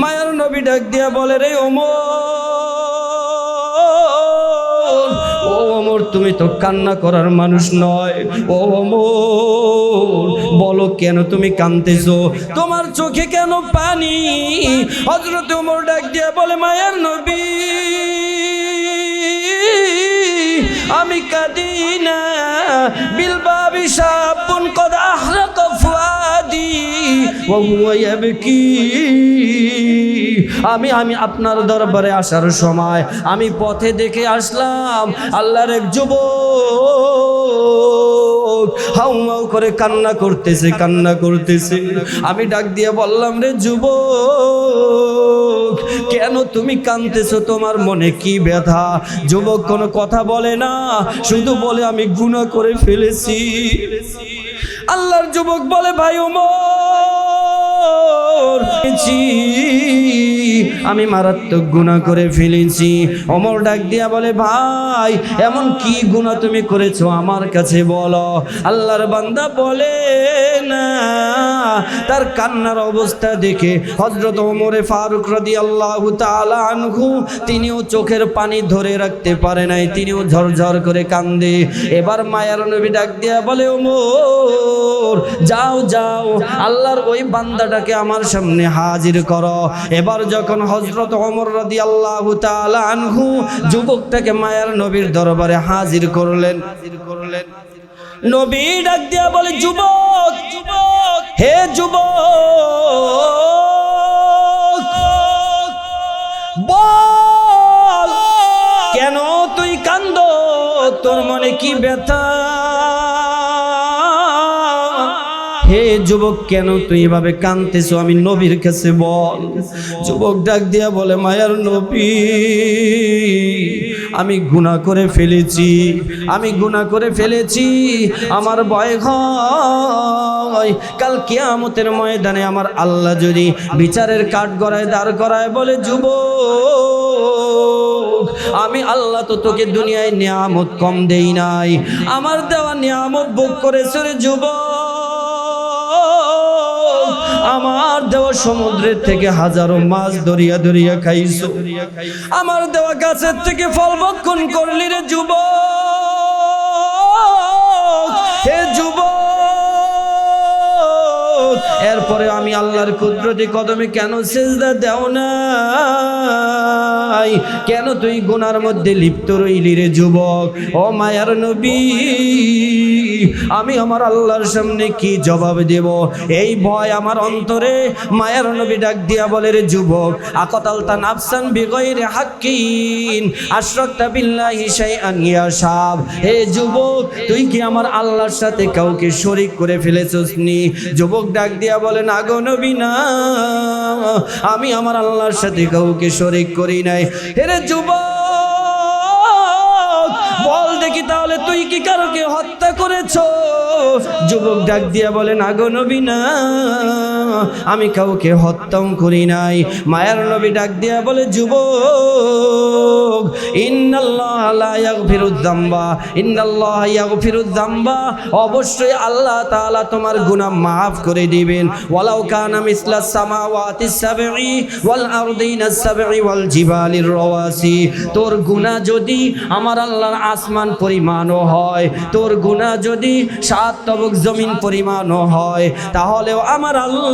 মায়ার নবী ডাক দিয়া বলে, রে ওমর, ও অমর তুমি তো কান্না করার মানুষ নয়। ও অমর বলো কেন তুমি কাঁদতেছো? তোমার চোখে কেন পানি? হজরত ওমর ডাক দিয়া বলে, মায়ার নবী, আমি কাঁদি না। বিলবাবি সাপুন কদ আহরাক আমি আমি আপনার দরবারে আসার সময় আমি পথে দেখে আসলাম আল্লাহর এক যুবক হাউ মাউ করে কান্না করতেছে কান্না করতেছে। আমি ডাক দিয়ে বললাম, রে যুবক, কেন তুমি কাঁদতেছো? তোমার মনে কি ব্যথা? যুবক কোনো কথা বলে না, শুধু বলে, আমি গুনাহ করে ফেলেছি। আল্লাহর যুবক বলে, ভাই ওমর আমি মারাত্মক গুণা করে ফেলেছি। অমর ডাক দিয়া বলে, ভাই, এমন কি গুণা তুমি করেছ আমার কাছে বলো। আল্লাহর বান্দা বলে, না। তার কান্নার অবস্থা দেখে হজরত ওমরে ফারুক রাদি আল্লাহ আনহু, তিনিও চোখের পানি ধরে রাখতে পারে নাই, তিনিও ঝরঝর করে কান্দে। এবার মায়ার নবী ডাক দিয়া বলে, ওমর, যাও যাও। আল্লাহর ওই বান্দাটাকে আমার সামনে হাজির করো। এবার যখন হজরত ওমর রাদি আল্লাহ আনহু যুবকটাকে মায়ার নবীর দরবারে হাজির করলেন। হাজির করলেন নবী ডাক দিয়া বলে যুবক যুবক, হে যুবক, বল, কেন তুই কান্দ? তোর মনে কি ব্যথা? যুবক, কেন তুই এভাবে কাঁদতেছো? আমি নবীর কাছে বল। যুবক ডাক দিয়া বলে, মায়ার নবী, আমি গুনাহ করে ফেলেছি, আমি গুনাহ করে ফেলেছি। আমার ভয় হয়, কাল কিয়ামতের ময়দানে আমার আল্লাহ যদি বিচারের কাঠ গড়ায়, দাঁড় করায় বলে, যুবক, আমি আল্লাহ তো তোকে দুনিয়ায় নিয়ামত কম দেই নাই। আমার দেওয়া নিয়ামত বুক করেছে রে যুবক। আমার দেওয়া সমুদ্রের থেকে হাজারো মাছ ধরিয়া দরিয়া খাইছো। আমার দেওয়া গাছের থেকে ফল ভক্ষণ করলি রে যুব হে যুব আল্লাহর কুদরতি কদমে কেন সেজদা দেও নাই? কেন তুই গুনার মধ্যে লিপ্ত রইলি রে যুবক? ও মায়ার নবী, আমি আমার আল্লাহর সামনে কি জবাব দেব? এই ভয় আমার অন্তরে মায়ার নবী ডাক দিয়া বলে রে যুবক আকতাল তা নাফসান বিগয়রে হাক্কিন, আশরাকতা বিল্লাহি শাইআন ইয়া সাব হে যুবক, তুই কি আমার আল্লাহর সাথে কাউকে শরীক করে ফেলেছিস নি? যুবক ডাক দিয়া বলে, না গো নবী না। আমি আমার আল্লাহর সাথে কাউকে শরীক করি নাই। এরে যুবক, বল দেখি তাহলে তুই কি কারোকে হত্যা করেছ? যুবক ডাক দিয়া বলে নাগো নবী না। আমি কাউকে হত্যাও করি নাই। মায়ার নবী ডাক দিয়া বলে, যুবক অবশ্যই আল্লাহ তাআলা তোমার গুনাহ maaf করে দিবেন। ওয়ালাউ কানা মিসলাস সামাওয়াতিস সাবঈ ওয়াল আরদিনাস সাবঈ ওয়াল জিবালির রাওয়াসি। তোর গুনাহ যদি আমার আল্লাহর আসমান পরিমাণও হয়, তোর গুনাহ যদি সাত তবক জমিন পরিমাণও হয়, তাহলেও আমার আল্লাহ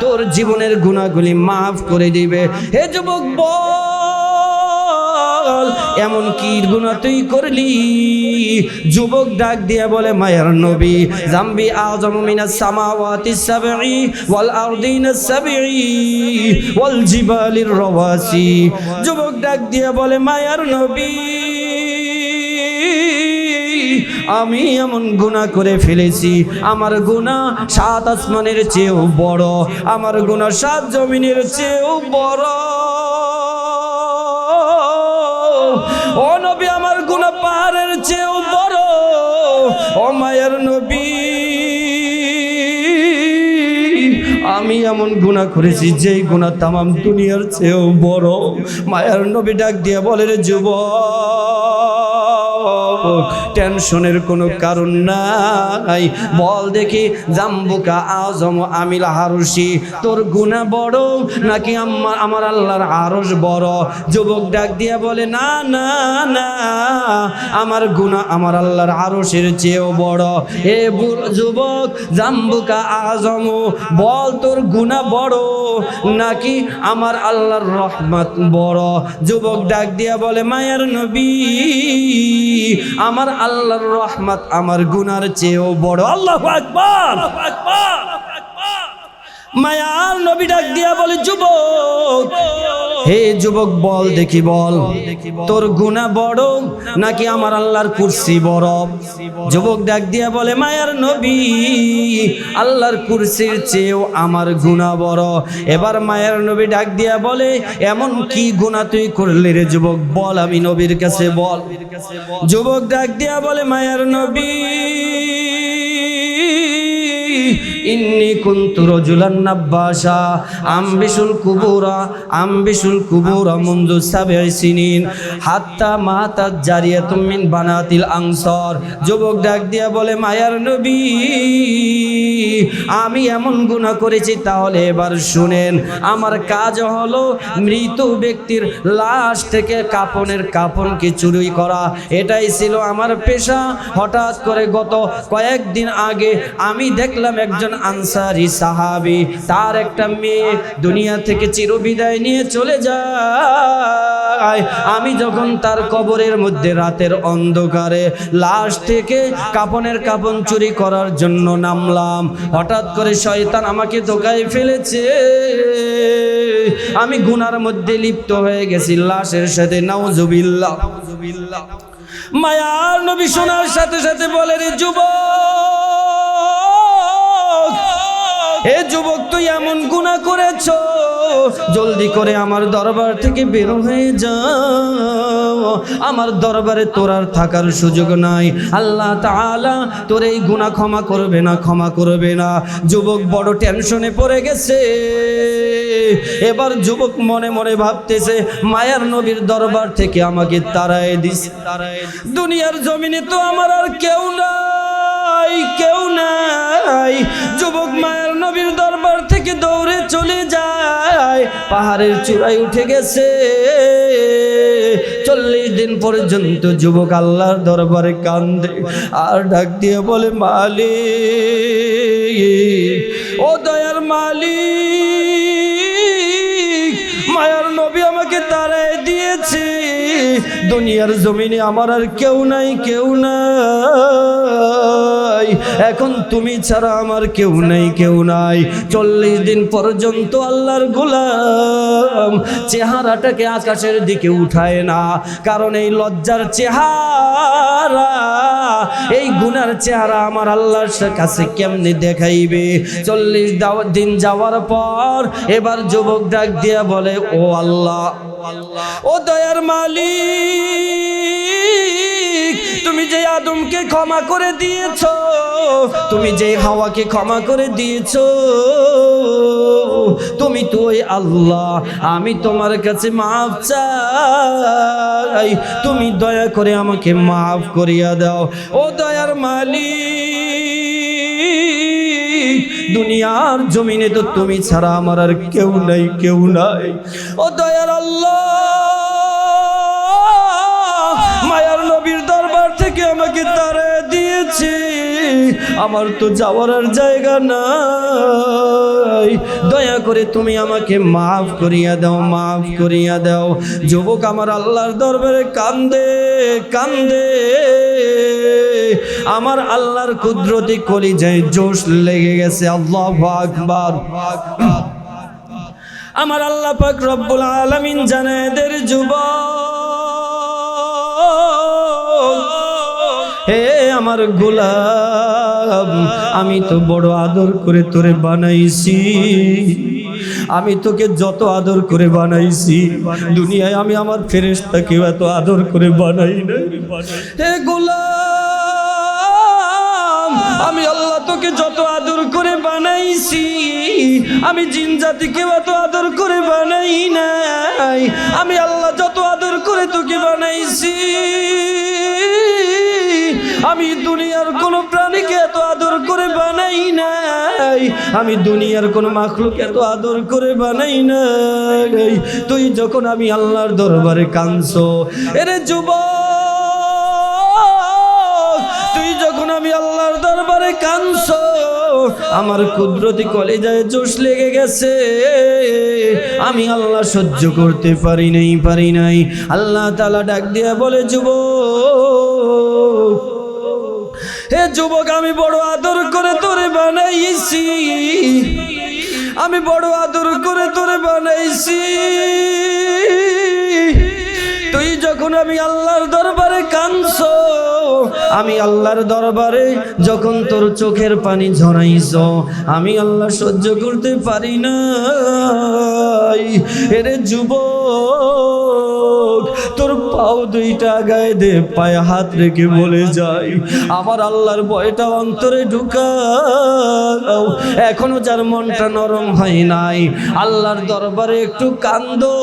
তোর জীবনের গুণাগুলি মাফ করে দিবে। হে যুবক, বল, এমন কি গুণা তুই করলি? যুবক ডাক দিয়া বলে, মায়ের নবী, জাম্বি আজম মিনাস সামাওয়াতি সাবঈ ওয়াল আরদিনাস সাবঈ ওয়াল জিবালির রাওয়াসি। যুবক ডাক দিয়া বলে, মায়ের নবী আমি এমন গুণা করে ফেলেছি। আমার গুণা সাত আসমানের চেয়েও বড়। আমার গুণা সাত জমিনের চেয়েও বড়। ও নবী, আমার গুণা পাহাড়ের চেয়েও বড়। ও মায়ের নবী, আমি এমন গুণা করেছি যেই গুণা তামাম দুনিয়ার চেয়েও বড়। মায়ের নবী ডাক দিয়ে বলে যুবক টেনশনের কোনো কারণ নাই। বল দেখি, জাম্বুকা আজম আমিল হারুসি তোর গুণা বড় নাকি আমার আমার আল্লাহর আরস বড়? যুবক ডাক দিয়া বলে, না না না, আমার গুণা আমার আল্লাহর আরসের চেয়েও বড়। বুড়ো যুবক, জাম্বুকা আজম, বল তোর গুণা বড় নাকি আমার আল্লাহর রহমত বড়? যুবক ডাক দিয়া বলে, মায়ের নবী আমার আল্লাহর রহমত আমার গুনার চেয়েও বড়। আল্লাহ আকবার! মায়ার নবী ডাক দিয়া বলে, যুবক, হে যুবক, বল দেখি, বল। তোর গুণা বড় নাকি আমার আল্লাহর কুরসি বড়? যুবক ডাক দিয়া বলে, মায়ার নবী, আল্লাহর কুরসির চেয়েও আমার গুণা বড়। এবার মায়ার নবী ডাক দিয়া বলে, এমন কি গুণা তুই করলি রে যুবক? বল আমি নবীর কাছে বল। যুবক ডাক দিয়া বলে, মায়ার নবী ইন্নি কুন্তু রজুলান নাব্বাসা আম্বিসুল কুবুরা আম্বিসুল কুবুরা মুন্দু সাবঈ সিনিন, হাত্তা মাতা জারিয়াতুম মিন বানাতিল আনসার। যুবক ডাক দিয়া বলে, মায়ার নবী, আমি এমন গুনাহ করেছি, তাহলে এবার শুনেন, আমার কাজ হলো মৃত ব্যক্তির লাশ থেকে কাপনের কাপনকে চুরি করা। এটাই ছিল আমার পেশা। হঠাৎ করে গত কয়েকদিন আগে আমি দেখলাম একজন আনসারি সাহাবি, তার একটা মেয়ে দুনিয়া থেকে চিরবিদায় নিয়ে চলে যায়। আমি যখন তার কবরের মধ্যে রাতের অন্ধকারে লাশ থেকে কাপনের কাপন চুরি করার জন্য নামলাম, হঠাৎ করে শয়তান আমাকে ধোকায় ফেলেছে। আমি গুনার মধ্যে লিপ্ত হয়ে গেছি, লাশের সাথে নাও নাউজুবিল্লাহ। মায়ার নবী শোনার সাথে সাথে বলে, রে যুবক হে যুবক, তুই এমন গুণা করেছ? জলদি করে আমার দরবার থেকে বের হয়ে যাও। আমার দরবারে তোর আর থাকার সুযোগ নাই। আল্লাহ তাআলা তোর এই গুণা ক্ষমা করবে না, ক্ষমা করবে না। যুবক বড় টেনশনে পড়ে গেছে। এবার যুবক মনে মনে ভাবতেছে, মায়ার নবীর দরবার থেকে আমাকে তারায় দিস। দুনিয়ার জমিনে তো আমার আর কেউ নাই কেউ নাই। যুবক মায়ের নবীর দরবার থেকে দৌড়ে চলে যায়। পাহাড়ের চূড়ায় উঠে গেছে। চল্লিশ দিন পর্যন্ত যুবক আল্লাহর দরবারে কান্দে আর ডাক দিয়ে বলে, মালিক, ও দয়ার মালি মায়ার নবী আমাকে তারাই দিয়েছে। দুনিয়ার জমিনে আমার আর কেউ নাই কেউ নাই। এখন তুমি ছাড়া আমার কেউ নাই কেউ নাই। চল্লিশ দিন পর্যন্ত আল্লাহর গোলাম চেহারাটাকে আকাশের দিকে উঠায় না। কারণ এই লজ্জার চেহারা, এই গুনার চেহারা আমার আল্লাহর কাছে কেমনি দেখাইবে? চল্লিশ দিন যাওয়ার পর এবার যুবক ডাক দিয়া বলে, ও আল্লাহ, ও দয়ার মালিক তুমি যে আদমকে ক্ষমা করে দিয়েছ, তুমি যে হাওয়াকে ক্ষমা করে দিয়েছ, তুমি তো ওই আল্লাহ, আমি তোমার কাছে মাফ চাই। তুমি দয়া করে আমাকে মাফ করিয়া দাও। ও দয়ার মালিক, দুনিয়ার জমিনে তো তুমি ছাড়া আমার আর কেউ নাই কেউ নাই। ও দয়ার আল্লাহ আমার তো যাওয়ার আর জায়গা নাই। দয়া করে তুমি আমাকে মাফ করিয়া দাও, মাফ করিয়া দাও। যুবক আমার আল্লাহর দরবারে কান্দে কান্দে। আমার আল্লাহর কুদরতি কলি যায় জোশ লেগে গেছে, আল্লাহ আকবার। আমার আল্লাহ পাক রব্বুল আলামিন জানেদের যুবক হে আমার গোলাম, আমি তো বড় আদর করে তোরে বানাইছি। আমি তোকে যত আদর করে বানাইছি, দুনিয়ায় আমি আমার ফেরেশতাকেও এত আদর করে বানাই হে গোলাম, আমি আল্লাহ তোকে যত আদর করে বানাইছি, আমি জিন জাতিকেও এত আদর করে বানাই নাই। আমি আল্লাহ যত আদর করে তোকে বানাইছি। আমি দুনিয়ার কোন প্রাণীকে এত আদর করে বানাই নাই। আমি দুনিয়ার কোন মাখলুক এত আদর করে বানাই নাই। তুই যখন আমি আল্লাহর দরবারে কাঁদছো, এরে যুবক, তুই যখন আমি আল্লাহর দরবারে কাঁদছো, আমার কুদরতি কলেজায় জোশ লেগে গেছে। আমি আল্লাহ সহ্য করতে পারি নাই পারি নাই। আল্লাহ তালা ডাক দিয়া বলে, যুবক হে যুবক, আমি বড় আদর করে তোরে বানাইছি। আমি বড় আদর করে তোরে বানাইছি। তুই যখন আমি আল্লাহর দরবারে কাঁদছ, আমি আল্লাহর দরবারে যখন তোর চোখের পানি ঝরাইছ, আমি আল্লাহ সহ্য করতে পারি না এরে যুবক তোর পাও দুইটা গায়ে দে, পায়ে হাত রেখে বলে যাই। আমার আল্লাহর ভয়টা অন্তরে ঢুকাও, এখনও যার মনটা নরম হয় নাই। আল্লাহর দরবারে একটু কান্দো,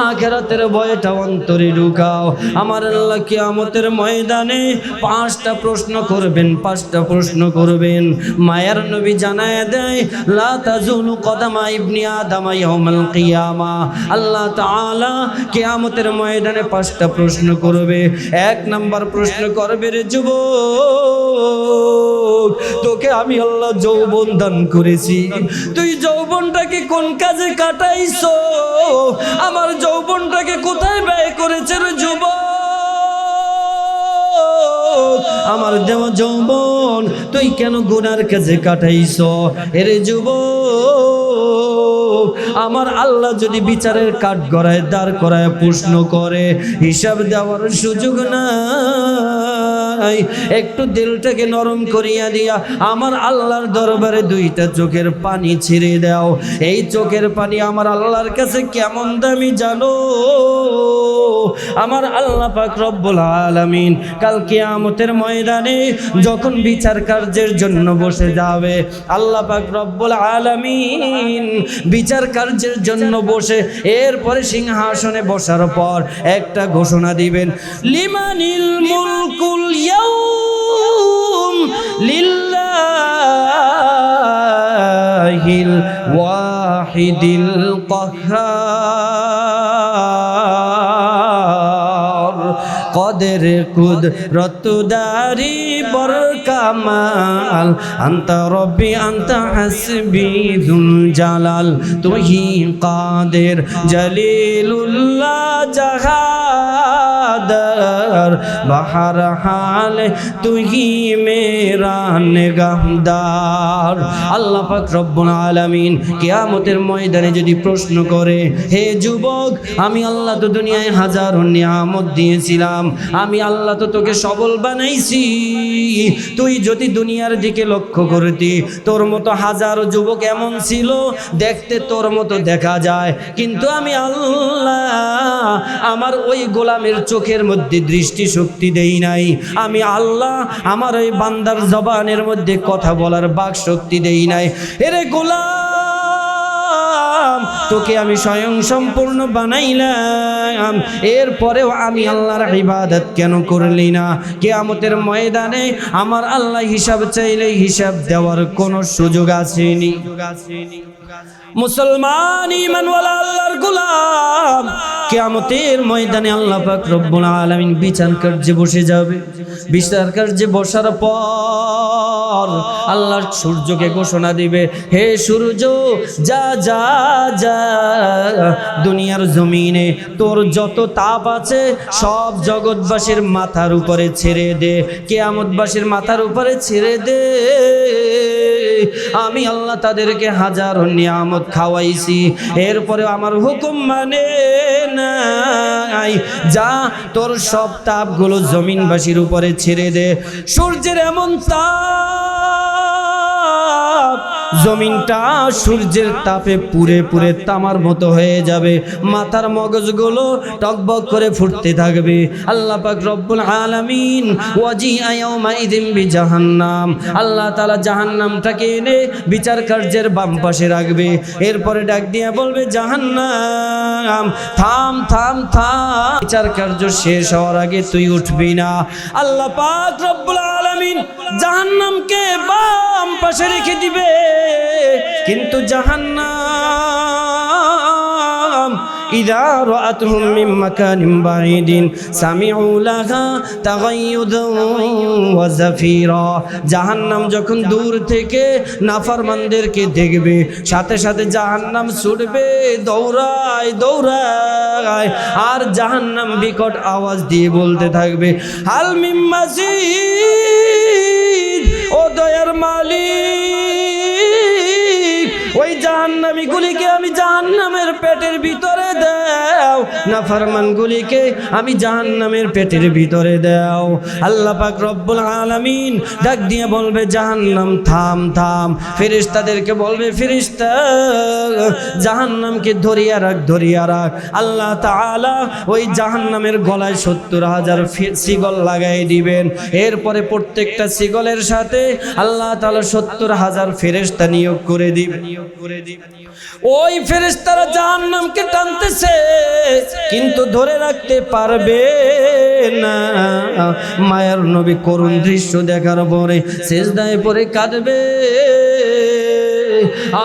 আখেরাতের ভয়টা অন্তরে ঢুকাও। আমার আল্লাহ কিয়ামতের ময়দানে পাঁচটা প্রশ্ন করবেন, পাঁচটা প্রশ্ন করবেন। মায়ার নবী জানায় দেয়, লা তাজুলু কদামা ইবনি আদামা ইয়াউমাল কিয়ামা। আল্লাহ তাআলা কিয়ামতের ময়দানে পাঁচটা প্রশ্ন করবে। এক নাম্বার প্রশ্ন করবে রে যুব তোকে আমি আল্লাহ যৌবন দান করেছি। তুই যৌবনটাকে কোন কাজে কাটাইছো? আমার যৌবনটাকে কোথায় ব্যয় করেছে রে যুবক? আমার দেওয়া যৌবন তুই কেন গুনার কাজে কাটাইছ? এরে যুবক আমার আল্লাহ যদি বিচারের কাঠ গড়ায়, দাঁড় করায়, প্রশ্ন করে, হিসাব দেওয়ার সুযোগ নাই। একটু দিলটাকে নরম করিয়া দিয়া আমার আল্লাহর দরবারে দুইটা চোখের পানি ছিঁড়ে দাও। এই চোখের পানি আমার আল্লাহর কাছে কেমন দামি জানো? আমার আল্লাহ পাক রব্বুল আলামিন কাল কিয়ামতের ময়দানে যখন বিচার কার্যের জন্য বসে যাবে, আল্লাহ পাক রব্বুল আলামিন বিচার কার্যের জন্য বসে, এরপরে সিংহাসনে বসার পর একটা ঘোষণা দিবেন, লিমানিল মুলকুল ইয়াউম লিল্লাহিল ওয়াহিদিল কহার। কদের কুদ রতুদারি বর কামাল আন্তা রব্বি আন্তা হাসবি দুল জালাল তুহি কাদের জলিলুল্লাহ জাহাদার বাহার হাল তুহি মেরা নেগাহদার আল্লাহ পাক রব্বুল আলামিন কিয়ামতের ময়দানে যদি প্রশ্ন করে, হে যুবক, আমি আল্লাহ তো দুনিয়ায় হাজার নিয়ামত দিয়েছিলাম, আমি আল্লাহ তো তোকে সবল বানাইছি। তুই যদি দুনিয়ার দিকে লক্ষ্য করতি, তোর মতো হাজারো যুবক এমন ছিল, দেখতে তোর মতো দেখা যায়। কিন্তু আমি আল্লাহ, আমার ওই গোলামের চোখের মধ্যে দৃষ্টি শক্তি দেই নাই। আমি আল্লাহ আমার ওই বান্দার জবানের মধ্যে কথা বলার বাক শক্তি দেই নাই। এরে গোলাম, তোকে আমি স্বয়ং সম্পূর্ণ বানাইলাম। এরপরেও আমি আল্লাহর ইবাদত কেন করলি না? কেয়ামতের ময়দানে আমার আল্লাহ হিসাব চাইলে হিসাব দেওয়ার কোনো সুযোগ আছে আসেনি মুসলমান ইমানওয়ালা আল্লাহর গোলাম। কিয়ামতের ময়দানে আল্লাহ পাক রব্বুল আলামিন বিচার কার্যে বসে যাবে। বিচার কার্যে বসার পর আল্লাহ সূর্যকে ঘোষণা দিবে, হে সূর্য, যা যা যা, দুনিয়ার জমিনে তোর যত তাপ আছে, সব জগৎবাসীর মাথার উপরে ছেড়ে দে। কেয়ামতবাসীর মাথার উপরে ছেড়ে দে। আমি আল্লাহ তাদেরকে হাজার নিয়ামত খাওয়াইছি। এরপরে আমার হুকুম মানে নাই। যা তোর সব তাপগুলো জমিনবাসীর উপরে ছেড়ে দে। সূর্যের এমন তাপ জমিনটা সূর্যের তাপে পুরে পুরে তামার মতো হয়ে যাবে। মাথার মগজগুলো টকবক করে ফুটতে থাকবে। আল্লাহ পাক রব্বুল আলামিন ওয়াজি আয়াউমা ইদিম বি জাহান্নাম আল্লাহ তাআলা জাহান্নামটাকে এনে বিচার কার্যের বাম পাশে রাখবে। এরপরে ডাক দিয়ে বলবে, জাহান্নাম, থাম থাম থাম। বিচার কার্য শেষ হওয়ার আগে তুই উঠবি না। আল্লাহ পাক রব্বুল আলামিন জাহান্নামকে বাম পাশে রেখে দিবে। কিন্তু জাহান্নাম إذا رأتهم من مكان بعيد سمعوا لها تغيظا وزفيرا জাহান্নাম যখন দূর থেকে নাফরমানদেরকে দেখবে সাথে সাথে জাহান্নাম ছুটবে দৌড়ায় দৌড়ায় আর জাহান্নাম বিকট আওয়াজ দিয়ে বলতে থাকবে হাল মিম মাজিদ ও দয়ার মালিক ওই জাহান্নামী গুলিকে আমি জাহান্নামের পেটের ভিতরে দাও না ফরমান গুলিকে আমি জাহান্নামের পেটের ভিতরে দাও। আল্লাহ পাক রব্বুল আলামিন ডাক দিয়ে বলবে, জাহান্নাম থাম থাম। ফেরেশতাদেরকে বলবে, ফেরেশতা, জাহান্নামকে ধরিয়া রাখ ধরিয়া রাখ। আল্লাহ তাআলা ওই জাহান্নামের গলায় সত্তর হাজার সিগল লাগাই দিবেন। এরপরে প্রত্যেকটা সিগলের সাথে আল্লাহ তাআলা সত্তর হাজার ফেরেশতা নিয়োগ করে দিবেন। ওই ফেরেশতারা জাহান্নামকে টানতেছে। কিন্তু ধরে রাখতে পারবে না। মায়ার নবী করুণ দৃশ্য দেখার পরে শেষ শেষদায় পরে কাঁদবে।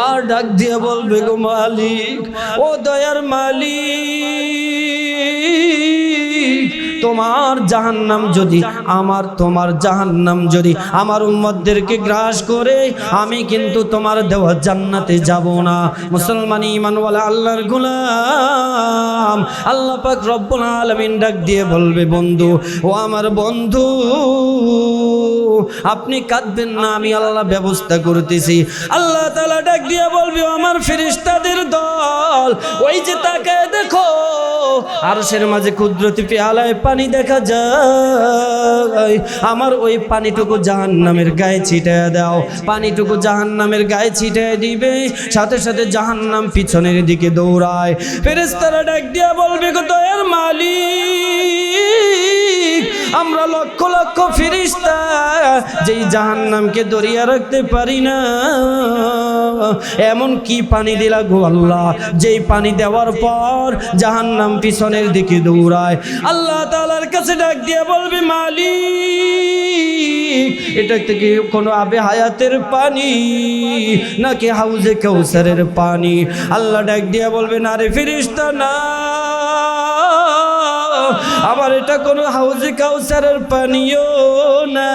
আর ডাক দিয়ে বলবে, গো মালিক, ও দয়ার মালিক তোমার জাহান্নাম যদি, আমার তোমার জাহান্নাম যদি আমার উম্মতদেরকে গ্রাস করে, আমি কিন্তু তোমার দেওয়া জান্নাতে যাব না। মুসলমান ইমানওয়ালা আল্লাহর গুলাম। আল্লাহ পাক রব্বুল আলামিন ডাক দিয়ে বলবে, বন্ধু, ও আমার বন্ধু, আপনি কাঁদবেন না, আমি আল্লাহ ব্যবস্থা করতেছি। আল্লাহ তাআলা ডাক দিয়ে বলবে আমার ফেরেশতাদের দল, ওই যে তাকে দেখো, আরশের মাঝে কুদরতি পেয়ালায় পানি দেখা যায়। আমার ওই পানিটুকু জাহান নামের গায়ে ছিটায় দাও। পানিটুকু জাহান নামের গায়ে ছিটায় দিবে। সাথে সাথে জাহান নাম পিছনের দিকে দৌড়ায়। ফেরেস্তারা ডাক দিয়া বলবে, গো এর মালিক। আমরা লক্ষ লক্ষ ফিরিস্তা, যেই জাহান্নামকে দরিয়া রাখতে পারি না। এমন কি পানি দিলা গো আল্লাহ? যেই পানি দেওয়ার পর জাহান্নাম পিছনের দিকে দৌড়ায়। আল্লাহ তালার কাছে ডাক দিয়ে বলবে, মালিক, এটা থেকে কোনো আবে হায়াতের পানি নাকি হাউজে কৌসারের পানি? আল্লাহ ডাক দিয়ে বলবে, না রে ফিরিস্তা, না। আমার এটা কোনো হাউজে কাউসারের পানিও না।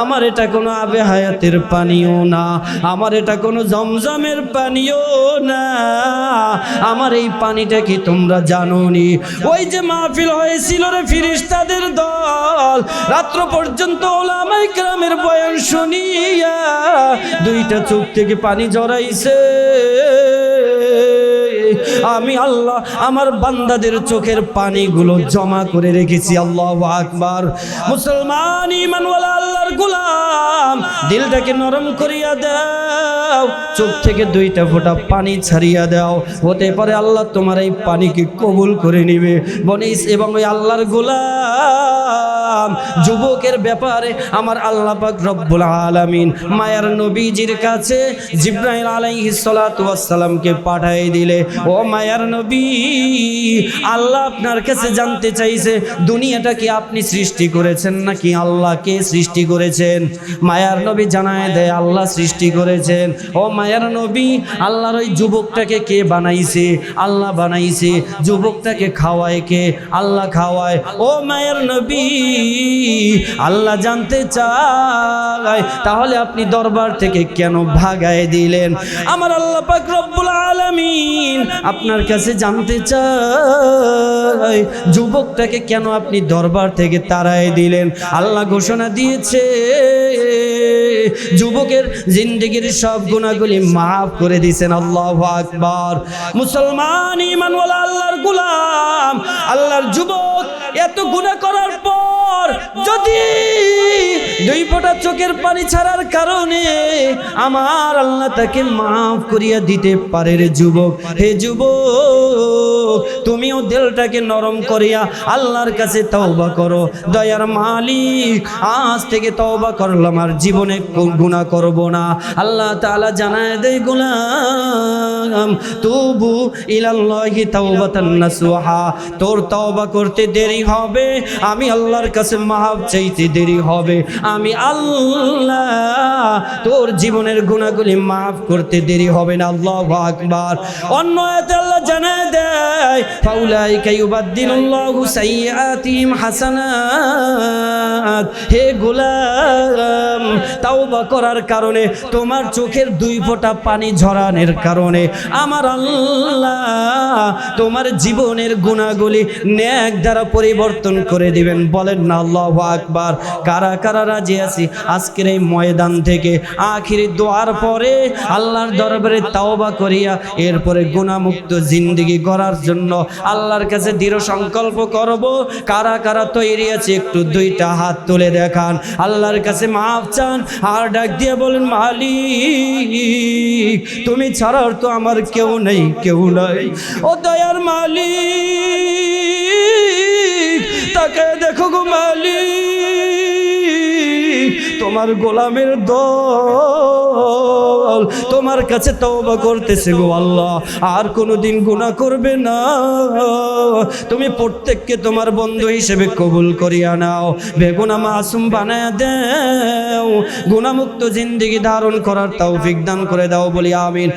আমার এটা কোনো আবে হায়াতের পানিও না। আমার এটা কোনো জমজমের পানিও না। আমার এই পানিটা কি তোমরা জানো নি ওই যে মাহফিল হয়েছিল রে ফিরিস্তাদের দল। রাত্র পর্যন্ত ওলামাই গ্রামের বয়ান শুনিয়া দুইটা চোখ থেকে পানি জড়াইছে আমি আল্লাহ, আমার বান্দাদের চোখের পানিগুলো জমা করে রেখেছি। আল্লাহ আকবার। মুসলমান ইমানওয়ালা আল্লাহর গোলাম, দিলটাকে নরম করিয়া দাও, চোখ থেকে দুইটা ফোঁটা পানি ছাড়িয়া দাও। হতে পারে আল্লাহ তোমার এই পানিকে কবুল করে নিবে। বনিস এবং ওই আল্লাহর গোলাম, যুবকের ব্যাপারে আমার আল্লাহ পাক রব্বুল আলামিন মায়ার নবীজির কাছে জিব্রাইল আলাইহিস সালাতু ওয়াস সালামকে পাঠিয়ে দিলে। ও মায়ার নবী, আল্লাহ আপনার কাছে জানতে চাইছে, দুনিয়াটা কি আপনি সৃষ্টি করেছেন নাকি আল্লাহকে সৃষ্টি করেছেন? মায়ার নবী জানায় দেয়, আল্লাহ সৃষ্টি করেছেন। ও মায়ার নবী, আল্লাহর ওই যুবকটাকে কে বানাইছে? আল্লাহ বানাইছে যুবকটাকে খাওয়ায় কে? আল্লাহ খাওয়ায়। ও মায়ের নবী, আল্লাহ জানতে চায়, তাহলে আপনি দরবার থেকে কেন ভাগায় দিলেন? আমার আল্লাহ পাক রব্বুল আলামিন আপনার কাছে জানতে চাই, যুবকটাকে কেন আপনি দরবার থেকে তাড়ায় দিলেন? আল্লাহ ঘোষণা দিয়েছে, যুবকের জিন্দগির সব গুণাগুলি মাফ করে দিয়েছেন, আল্লাহ আকবার। মুসলমান ইমানওয়ালা আল্লাহর গুলাম, আল্লাহর যুবক এত গুণা করার পর যদি দুই ফোঁটা চোখের পানি ছাড়ার কারণে আমার আল্লাহ তাকে মাফ করিয়া দিতে পারে রে যুবক। হে যুবক তুমিও দিলটাকে নরম করিয়া আল্লাহর কাছে তওবা করো। দয়ার মালিক, আজ থেকে তওবা করলাম আর জীবনে গুণা করব না। আল্লাহ তাআলা জানায় দেয়, গোলাম, তুবু ইলাল্লাহি তাওবাতান নাসুহা তোর তওবা করতে দেরি হবে, আমি আল্লাহর কাছে মাফ চাইতে দেরি হবে। আমি আল্লাহ, তোর জীবনের গুণাগুলি মাফ করতে দেরি হবে না, আল্লাহু আকবার। অন্য আল্লাহ জানায় দেয় হাসানাত। হে গোলাম, তাওবা করার কারণে তোমার চোখের দুই ফোঁটা পানি ঝরানোর কারণে আমার আল্লাহ তোমার জীবনের গুণাগুলি ন্যাক দ্বারা পরিবর্তন করে দিবেন। বলেন না, আল্লাহ আকবার। কারা কারা রাজি আছি? আজকের এই ময়দান থেকে আখিরি দোয়ার পরে আল্লাহর দরবারে তাওবা করিয়া এরপরে গুণামুক্ত জিন্দিগি করার জন্য আল্লাহর কাছে দৃঢ় সংকল্প করব। কারা কারা তৈরি আছে, একটু দুইটা হাত তুলে দেখান। আল্লাহর কাছে মাফ চান, আর ডাক দিয়ে বলেন, মালিক, তুমি ছাড়ার তো আমার কেউ নেই, কেউ নাই। ও দয়ার মালিক, তাকে দেখো গো মালিক। তোমার গোলামের দল। তোমার কাছে তওবা করতেছে গো আল্লাহ, আর কোনো দিন গুণা করবে না। তুমি প্রত্যেককে তোমার বন্ধু হিসেবে কবুল করিয়া নাও। বেগুনা মাসুম বানায় দেও। গুণামুক্ত জিন্দিগি ধারণ করার তাও বিজ্ঞান করে দাও বলি, আমিন।